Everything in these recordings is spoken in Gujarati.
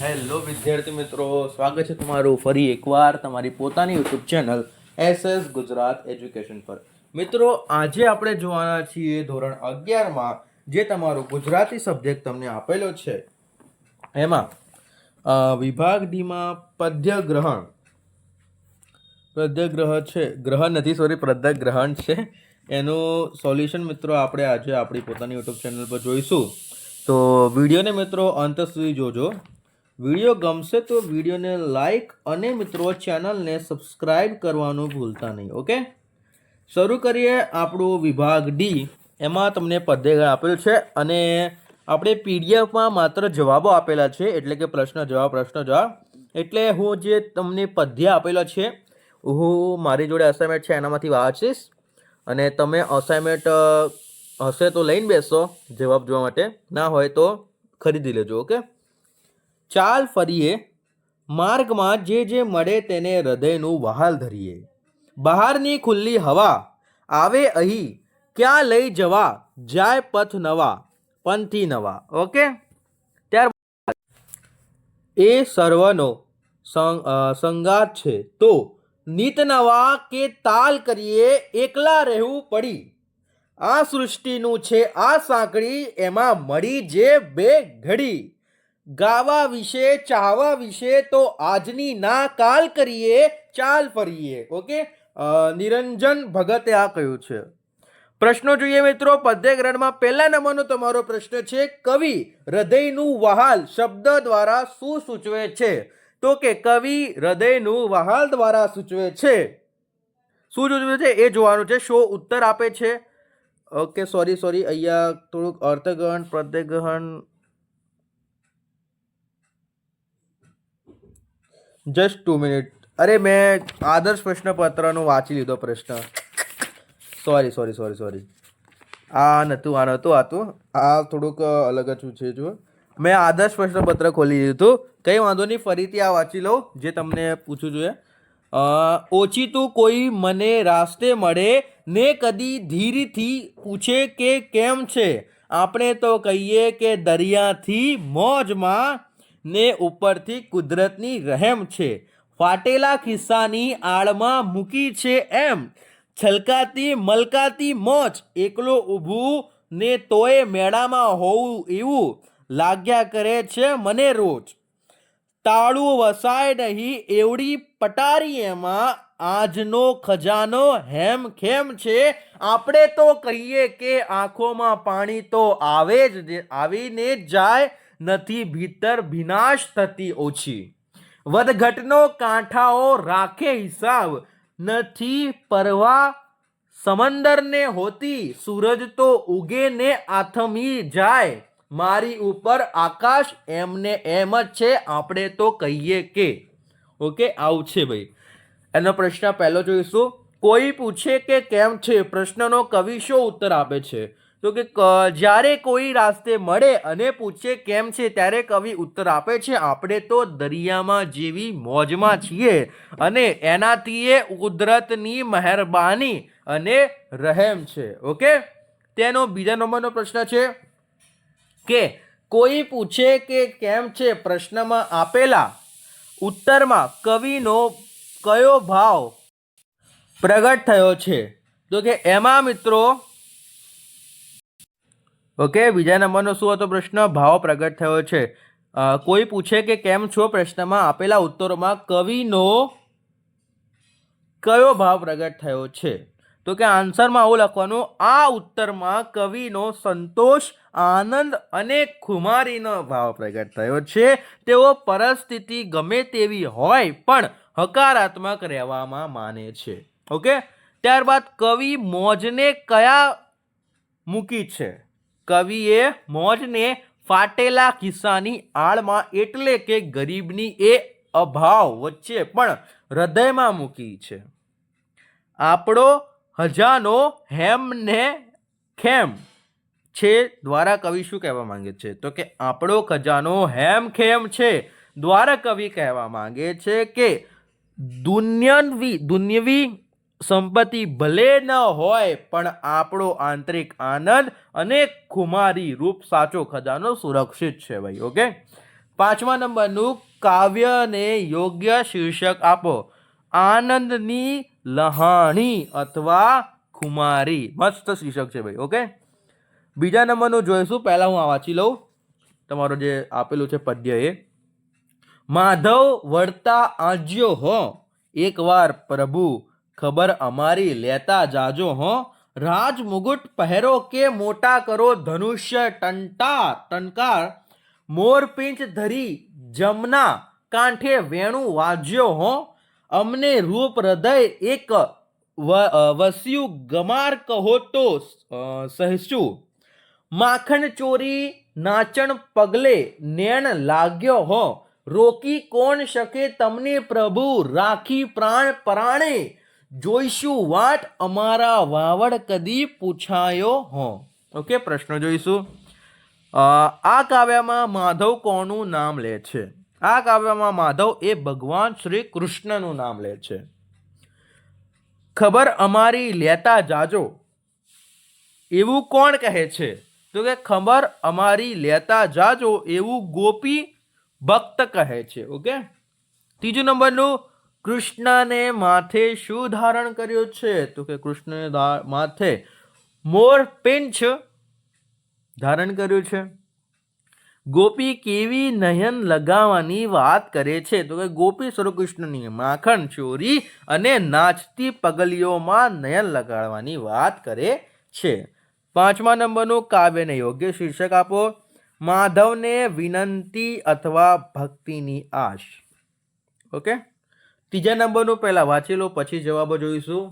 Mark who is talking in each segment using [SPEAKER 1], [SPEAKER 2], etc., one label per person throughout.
[SPEAKER 1] હેલો વિદ્યાર્થી મિત્રો, સ્વાગત છે તમારું ફરી એકવાર તમારી પોતાની YouTube channel SS Gujarat education પર. મિત્રો, આજે આપણે જોવાના છીએ ધોરણ અગિયારમાં, જે તમારું ગુજરાતી સબ્જેક્ટ તમને આપેલો છે. એમાં વિભાગ ડીમાં પદ્ય ગ્રહણ પદ્ય ગ્રહ છે, ગ્રહણ નથી સોરી પદ્ય ગ્રહણ છે. એનું સોલ્યુશન મિત્રો આપણે આજે આપણી પોતાની યુટ્યુબ ચેનલ પર જોઈશું. તો વિડીયોને મિત્રો અંત સુધી જોજો. વીડિયો ગમશે તો વિડીયોને લાઈક અને મિત્રો ચેનલને સબસ્ક્રાઇબ કરવાનું ભૂલતા નહીં, ઓકે? શરૂ કરીએ આપણું વિભાગ ડી. એમાં તમને પદ્ય આપેલું છે અને આપણે પીડીએફમાં માત્ર જવાબો આપેલા છે, એટલે કે પ્રશ્ન જવાબ પ્રશ્ન જવાબ. એટલે હું જે તમને પદ્ય આપેલા છે, હું મારી જોડે અસાઇનમેન્ટ છે, એનામાંથી વાંચીશ. અને તમે અસાઇનમેન્ટ હશે તો લઈને બેસો જવાબ જોવા માટે. ના હોય તો ખરીદી લેજો, ઓકે? ચાલ ફરીએ. માર્ગમાં જે જે મળે તેને હૃદયનું વહાલ ધરીએ. બહારની ખુલ્લી હવા, આવે અહીં, ક્યાં લઈ જવા, જાય પથ નવા, પંથી નવા, ઓકે? ત્યાર એ સર્વનો સંગાત છે. તો નિત નવા કે તાલ કરીએ, એકલા રહેવું પડી. આ સૃષ્ટિનું છે, આ સાંકળી, એમાં મળી જે બે ઘડી. ગાવા વિશે, ચાહવા વિશે તો આજની ના કાલ કરીએ, ચાલ ફરીએ. ઓકે? નિરંજન ભગતે આ કહ્યું છે. પ્રશ્નો જોઈએ મિત્રો, પદ્યગ્રહણમાં પહેલા નંબરનો તમારો પ્રશ્ન છે, કવિ હૃદયનું વહાલ શબ્દ દ્વારા શું સૂચવે છે? તો કે કવિ હૃદયનું વહાલ દ્વારા સૂચવે છે. શું સૂચવે છે? એ જોવાનું છે. શો ઉત્તર આપે છે. ઓકે, સોરી સોરી, અહીંયા થોડુંક અર્થગ્રહણ પ્રત્યગ્રહણ જસ્ટ ટુ મિનિટ અરે, મેં આદર્શ પ્રશ્નપત્રનો વાંચી લીધો પ્રશ્ન. સોરી સોરી સોરી સોરી આ નહોતું આ નહોતું આતું આ થોડુંક અલગ જ છે, જો. મેં આદર્શ પ્રશ્નપત્ર ખોલી દીધું કંઈ વાંધો નહીં, ફરીથી આ વાંચી લઉં, જે તમને પૂછવું જોઈએ. ઓછીતું કોઈ મને રાસ્તે મળે ને કદી ધીરથી પૂછે કે કેમ છે? આપણે તો કહીએ કે દરિયાથી મોજમાં ને ઉપરથી કુદરતની રહેમ છે. ફાટેલા ખિસ્સાની આડમાં મૂકી છે એમ. છલકાતી મલકાતી મોજ એકલો ઊભું ને તોય મેળામાં હોવું એવું લાગ્યા કરે છે મને રોજ. તાળું વસાય નહીં એવડી પટારી એમાં આજનો ખજાનો હેમ ખેમ છે. આપણે તો કહીએ કે આંખોમાં પાણી તો આવે જ, આવીને જાય. નથી ભીતર વિનાશ થતી ઓછી. વધઘટનો કાંઠાઓ રાખે હિસાબ. નથી પરવા સમંદરને હોતી સૂરજ તો ઉગે ને આથમી જાય. મારી ઉપર આકાશ એમને એમ જ છે, આપણે તો કહીએ કે. ઓકે, આવું છે ભાઈ. એનો પ્રશ્ન પહેલો જોઈશું. કોઈ પૂછે કે કેમ છે? પ્રશ્નનો કવિ શો ઉત્તર આપે છે? તો કે જ્યારે કોઈ રાસ્તે મળે અને પૂછે કેમ છે, ત્યારે કવિ ઉત્તર આપે છે, આપણે તો દરિયામાં જેવી મોજમાં છીએ અને એનાથી એ કુદરતની મહેરબાની અને રહેમ છે. ઓકે? તેનો બીજા નંબરનો પ્રશ્ન છે કે, કોઈ પૂછે કે કેમ છે? પ્રશ્નમાં આપેલા ઉત્તરમાં કવિનો કયો ભાવ પ્રગટ થયો છે? તો કે, એમાં મિત્રો ઓકે, બીજા નંબરનો શું હતો પ્રશ્ન? ભાવ પ્રગટ થયો છે. કોઈ પૂછે કે કેમ છો પ્રશ્નમાં આપેલા ઉત્તરોમાં કવિનો કયો ભાવ પ્રગટ થયો છે? તો કે આન્સરમાં આવું લખવાનું, આ ઉત્તરમાં કવિનો સંતોષ, આનંદ અને ખુમારીનો ભાવ પ્રગટ થયો છે. તેઓ પરિસ્થિતિ ગમે તેવી હોય પણ હકારાત્મક રહેવામાં માને છે. ઓકે? ત્યારબાદ કવિ મોજને કયા મૂકી છે? કવિએ મોજને ફાટેલા ખિસ્સાની આળમાં એટલે કે ગરીબની એ અભાવ વચ્ચે પણ હૃદયમાં મૂકી છે. આપણો હજાનો હેમને ખેમ છે દ્વારા કવિ શું કહેવા માંગે છે? તો કે આપણો ખજાનો હેમ ખેમ છે દ્વારા કવિ કહેવા માંગે છે કે દુન્યવી દુન્યવી સંપત્તિ ભલે ન હોય, પણ આપણો આંતરિક આનંદ અને ખુમારી રૂપ સાચો ખજાનો સુરક્ષિત છે ભાઈ ઓકે પાંચમા નંબરનું કાવ્યને યોગ્ય શીર્ષક આપો. આનંદની લહાણી અથવા ખુમારી. મસ્ત શીર્ષક છે ભાઈ ઓકે બીજા નંબરનું જોઈશું, પહેલાં હું આ વાંચી લઉં. તમારો જે આપેલું છે પદ્ય એ. માધવ વળતા આજ્યો હો, એકવાર પ્રભુ ખબર અમારી લેતા જાજો, હો. રાજ મુગુટ પહેરો કે મોટા કરો ધનુષ્ય ટંટાર? ટંકાર. મોરપિંચ ધરી જમના કાંઠે વેણું વાજ્યો, હો. અમને રૂપ હૃદય એક વસ્યું ગમાર કહો તો સહેશું માખણ ચોરી નાચણ પગલે નેણ લાગ્યો, હો. રોકી કોણ શકે તમને પ્રભુ? રાખી પ્રાણ પરાણે જોઈશું વાટ અમારા વાવડ કદી પૂછાયો હો. ઓકે, પ્રશ્ન જોઈશું. આ કાવ્યમાં માધવ કોનું નામ લે છે? આ કાવ્યમાં માધવ એ ભગવાન શ્રી કૃષ્ણનું નામ લે છે. ખબર અમારી લેતા જાજો. એવું કોણ કહે છે? તો કે ખબર અમારી લેતા જાજો એવું ગોપી ભક્ત કહે છે. ઓકે? ત્રીજું નંબરનું કૃષ્ણને માથે શું ધારણ કર્યું છે? તો કે કૃષ્ણને માથે મોર પેંચ ધારણ કર્યું છે. ગોપી કેવી નયન લગાવવાની વાત કરે છે? તો કે ગોપી કૃષ્ણની માખણ ચોરી અને નાચતી પગલીઓમાં નયન લગાડવાની વાત કરે છે. પાંચમા નંબરનું કાવ્યને યોગ્ય શીર્ષક આપો. માધવને વિનંતી અથવા ભક્તિની આશ. ઓકે? ત્રીજા નંબરનું પહેલાં વાંચી લો પછી જવાબો જોઈશું.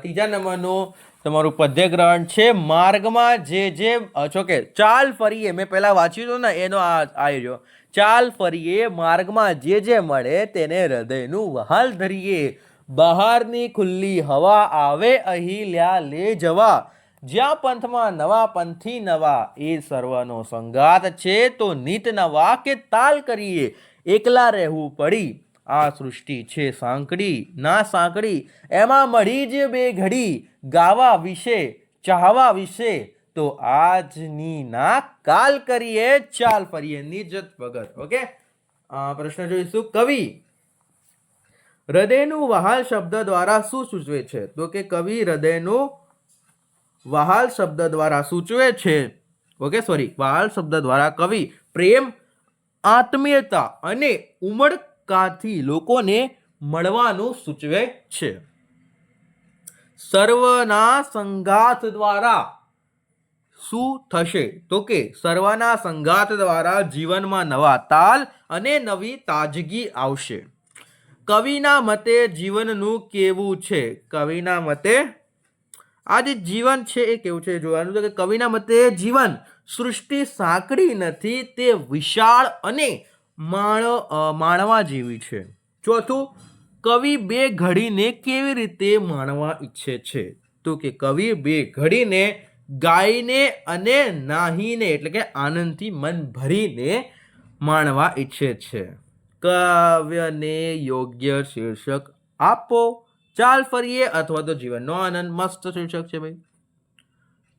[SPEAKER 1] ત્રીજા નંબરનું તમારું પદ્યગ્રહણ છે, માર્ગમાં જે જે છો કે ચાલ ફરીએ, મેં પહેલાં વાંચ્યું હતું ને, એનો આ આવી ચાલ ફરીએ, માર્ગમાં જે જે મળે તેને હૃદયનું વહાલ ધરીએ. બહારની ખુલ્લી હવા આવે, અહીં લ્યા લે જવા. જ્યાં પંથમાં નવા પંથી નવા, એ સર્વનો સંગાત છે. તો નિત નવા કે તાલ કરીએ, એકલા રહેવું પડી. આ સૃષ્ટિ છે સાંકડી, ના સાંકડી, એમાં મળી જ બે ઘડી, ગાવા વિશે, ચાહવા વિશે. તો આજની ના કાલ કરીએ, ચાલ ફરીએ નિજત વગર, ઓકે? પ્રશ્ન જોઈશું. કવિ, હૃદયનું વહાલ શબ્દ દ્વારા શું સૂચવે છે? તો કે કવિ, હૃદયનું વહાલ શબ્દ દ્વારા સૂચવે છે. ઓકે સોરી વહાલ શબ્દ દ્વારા કવિ, પ્રેમ, આત્મીયતા અને ઉમળકાથી લોકોને મળવાનું સૂચવે છે. સર્વના સંઘાત દ્વારા શું થશે? તો કે સર્વના સંઘાત દ્વારા જીવનમાં નવા તાલ અને નવી તાજગી આવશે. કવિના મતે જીવનનું કેવું છે? કવિના મતે આ જે જીવન છે એ કેવું છે? જોવાનું કે કવિના મતે જીવન સૃષ્ટિ સાંકડી નથી, તે વિશાળ અને માણ માણવા જેવી છે. ચોથું, કવિ બે ઘડીને કેવી રીતે માણવા ઈચ્છે છે? તો કે કવિ બે ઘડીને ગાઈને અને નાહીને, એટલે કે આનંદથી મન ભરીને માણવા ઈચ્છે છે. કાવ્યને યોગ્ય શીર્ષક આપો. ચાલ ફરીએ, અથવા તો જીવનનો આનંદ મસ્ત શીર્ષક છે ભાઈ.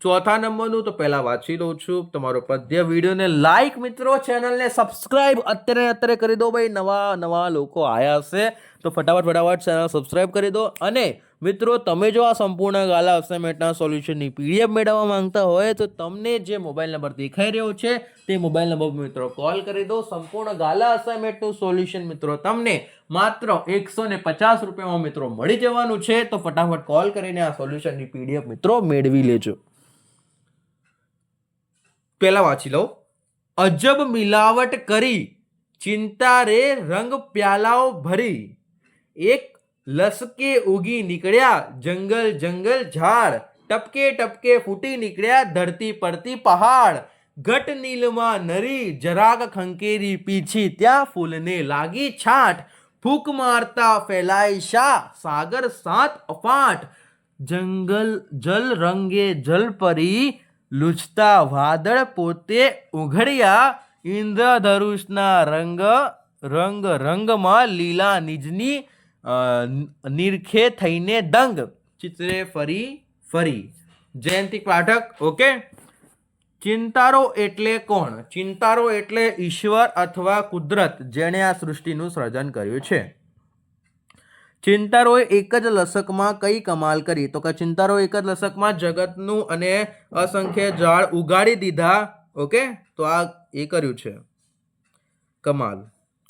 [SPEAKER 1] ચોથા નંબરનું તો પહેલા વાંચી લઉં છું. તમારો પદ્ય વિડીયોને લાઈક મિત્રો ચેનલને સબસ્ક્રાઇબ અત્યારે અત્યારે કરી દો ભાઈ. નવા નવા લોકો આયા હશે તો ફટાફટ ફટાફટ ચેનલ સબસ્ક્રાઇબ કરી દો. અને મિત્રો, તમે જો આ સંપૂર્ણ ગાલા અસાઇનમેન્ટના સોલ્યુશનની પીડીએફ મેળવવા માંગતા હોય તો તમને જે મોબાઈલ નંબર દેખાઈ રહ્યો છે, તે મોબાઈલ નંબર મિત્રો કોલ કરી દો. સંપૂર્ણ ગાલા અસાઇનમેન્ટનું સોલ્યુશન મિત્રો તમને માત્ર એકસો ને પચાસ રૂપિયામાં મિત્રો મળી જવાનું છે. તો ફટાફટ કોલ કરીને આ સોલ્યુશનની પીડીએફ મિત્રો મેળવી લેજો. પહેલા વાંચી લઉં. અજબ મિલાવટ કરી, ચિંતા રે રંગ પ્યાલાઓ ભરી. એક લસકે ઉગી નીકળ્યા, જંગલ જંગલ ઝાડ. ટપકે ટપકે ફૂટી નીકળ્યા, ધરતી પડતી પહાડ. ઘટ નીલમાં નરી જરાક ખંકેરી પીછી, ત્યાં ફૂલને લાગી છાંટ. ફૂંક મારતા ફેલાય શા, સાગર સાત અફાટ. જંગલ જલ રંગે જલ પરી લૂછતા વાદળ પોતે ઉઘડ્યા ઇન્દ્રધનુષના રંગ રંગ, રંગમાં લીલા નિજની નિરખે થઈને દંગ. ચિત્રે ફરી ફરી. જયંતિ પાઠક, ઓકે? ચિંતારો એટલે કોણ? ચિંતારો એટલે ઈશ્વર અથવા કુદરત, જેણે આ સૃષ્ટિનું સર્જન કર્યું છે. ચિંતારોએ એક જ લસકમાં કઈ કમાલ કરી? તો કે ચિંતારો એક જ લસકમાં જગતનું અને અસંખ્ય ઝાડ ઉગાડી દીધા, ઓકે? તો આ એ કર્યું છે. કમાલ.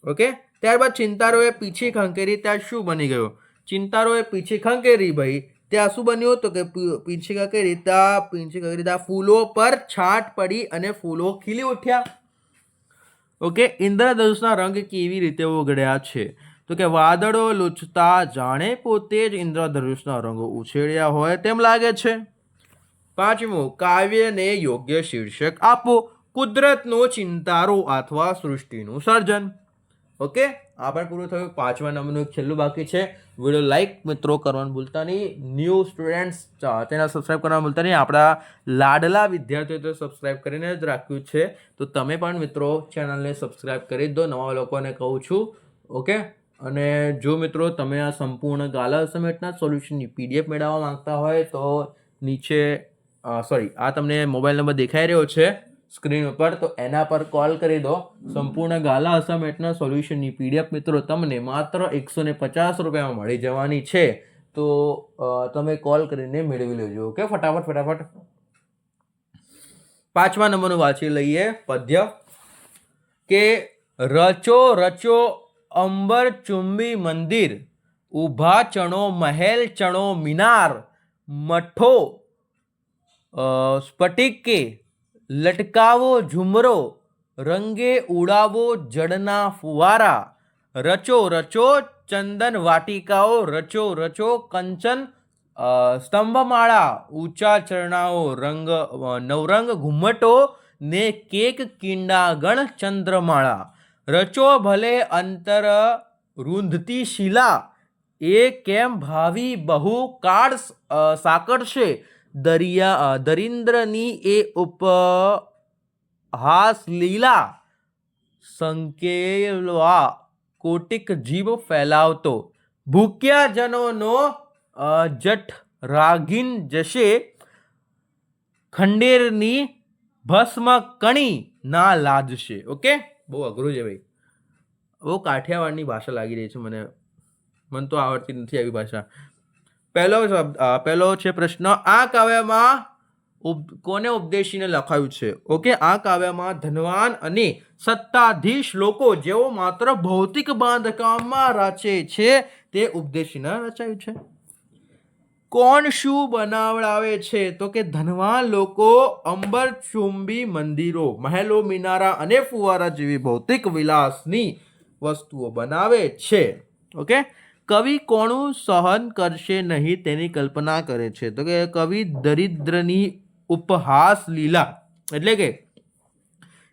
[SPEAKER 1] ઓકે? ત્યારબાદ ચિંતારોએ પીછી ખંકેરી, ત્યાં શું બની ગયો? ચિંતારોએ પીછી ખંકેરી ભાઈ. ત્યાં શું બન્યું? તો કે પીછી ખંખેરી ત્યાં પીછી ખંકેરી, ત્યાં ફૂલો પર છાંટ પડી અને ફૂલો ખીલી ઉઠ્યા. ઓકે? ઇન્દ્રધનુષના રંગ કેવી રીતે ઓગળ્યા છે? તો કે વાદળો લૂછતા જાણે પોતે જ ઇન્દ્રધનુષના રંગો ઉછેળ્યા હોય તેમ લાગે છે. પાંચમું, કાવ્યને યોગ્ય શીર્ષક આપો. કુદરતનો ચિંતારો અથવા સૃષ્ટિનું સર્જન. ઓકે? આ પણ પૂરું થયું. પાંચમા નંબરનું એક છેલ્લું બાકી છે. વીડિયો લાઈક મિત્રો કરવાનું ભૂલતા નહીં. ન્યૂ સ્ટુડન્ટ્સ તેના સબસ્ક્રાઈબ કરવાનું ભૂલતા નહીં. આપણા લાડલા વિદ્યાર્થીઓ તો સબસ્ક્રાઈબ કરીને જ રાખ્યું છે. તો તમે પણ મિત્રો ચેનલને સબસ્ક્રાઈબ કરી દો. નવા લોકોને કહું છું. ઓકે? અને જો મિત્રો તમે આ સંપૂર્ણ ગાલા અસમેટના સોલ્યુશનની પીડીએફ મેળવવા માંગતા હોય તો નીચે સોરી આ તમને મોબાઈલ નંબર દેખાઈ રહ્યો છે સ્ક્રીન ઉપર, તો એના પર કોલ કરી દો. સંપૂર્ણ ગાલા અસામેટના સોલ્યુશનની પીડીએફ મિત્રો તમને માત્ર એકસો ને પચાસ રૂપિયામાં મળી જવાની છે. તો તમે કોલ કરીને મેળવી લેજો, ઓકે? ફટાફટ ફટાફટ. પાંચમા નંબરનું વાંચી લઈએ, પદ્ય. કે રચો રચો અંબર ચુંબી મંદિર, ઊભા ચણો મહેલ ચણો મિનાર, મઠો સ્ફટિકે, લટકાવો ઝુમરો, રંગે ઉડાવો જડના ફુવારા, રચો રચો ચંદન વાટિકાઓ, રચો રચો કંચન સ્તંભમાળા, ઊંચા ચરણાઓ, રંગ નવરંગ ઘુમ્મટો ને કેક, કિંડાગણ ચંદ્રમાળા. રચો ભલે અંતર રૂંધતી શિલા, એ કેમ ભાવિ બહુ કાળ સાકળશે? દરિયા દરિન્દ્રની એ ઉપહાસ લીલા સંકેલવા કોટિક જીવ ફેલાવતો. ભૂક્યા જનોનો જઠ રાગીન જશે. ખંડેરની ભસ્મ કણી ના લાજશે, ઓકે? બહુ અઘરું છે ભાઈ. બહુ કાઠિયાવાડની ભાષા લાગી રહી છે મને. મને તો આવડતી નથી આવી ભાષા. પહેલો શબ્દ પહેલો છે પ્રશ્ન, આ કાવ્યમાં ઉપ- કોને ઉપદેશીને લખાયું છે? ઓકે, આ કાવ્યમાં ધનવાન અને સત્તાધીશ લોકો જેઓ માત્ર ભૌતિક બાંધકામમાં રચે છે, તે ઉપદેશીને રચાયું છે. કોણ શું બનાવડાવે છે? તો કે ધનવાન લોકો, અંબર ચુંબી મંદિરો, મહેલો, મિનારા અને ફુવારા જેવી ભૌતિક વિલાસની વસ્તુઓ બનાવે છે. ઓકે? કવિ કોણું સહન કરશે નહીં તેની કલ્પના કરે છે. તો કે કવિ દરિદ્રની ઉપહાસ લીલા. એટલે કે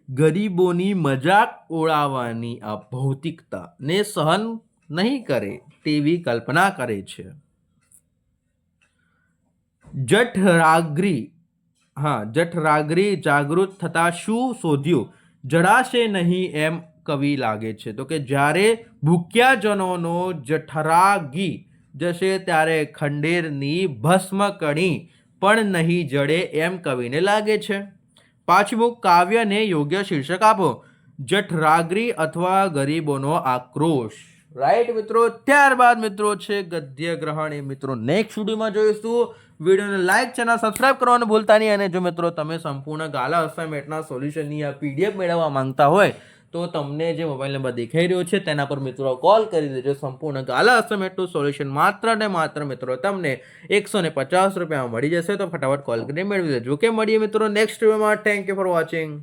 [SPEAKER 1] ગરીબોની મજાક ઉડાવવાની આ ભૌતિકતાને સહન નહીં કરે તેવી કલ્પના કરે છે. જઠરાગ્રી હા જઠરાગ્રી જાગૃત થતાં શું શોધ્યું? જડાશે નહીં એમ કવિ લાગે છે. તો કે જ્યારે ભૂખ્યાજનોનો જઠરાગી જશે ત્યારે ખંડેરની ભસ્મ કણી પણ નહીં જડે એમ કવિને લાગે છે. પાંચમું, કાવ્યને યોગ્ય શીર્ષક આપો. જઠરાગરી અથવા ગરીબોનો આક્રોશ. રાઈટ મિત્રો? ત્યારબાદ મિત્રો છે ગદ્ય ગ્રહણ. એ મિત્રો નેક્સ્ટ વિડીયોમાં જોઈશું. વિડીયોને લાઇક ચેનલ સબસ્ક્રાઇબ કરવાનું ભૂલતા નહીં. અને જો મિત્રો તમે સંપૂર્ણ ગાલા અસાઇનમેન્ટના સોલ્યુશનની આ પીડીએફ મેળવવા માંગતા હોય, તો તમને જે મોબાઈલ નંબર દેખાઈ રહ્યો છે, તેના પર મિત્રો કોલ કરી દેજો. સંપૂર્ણ ગાલા અસાઇનમેન્ટનું સોલ્યુશન માત્ર ને માત્ર મિત્રો તમને એકસો ને પચાસ રૂપિયામાં મળી જશે. તો ફટાફટ કોલ કરીને મેળવી દેજો. કે મળીએ મિત્રો નેક્સ્ટ વિડીયોમાં થેન્ક યુ ફોર વોચિંગ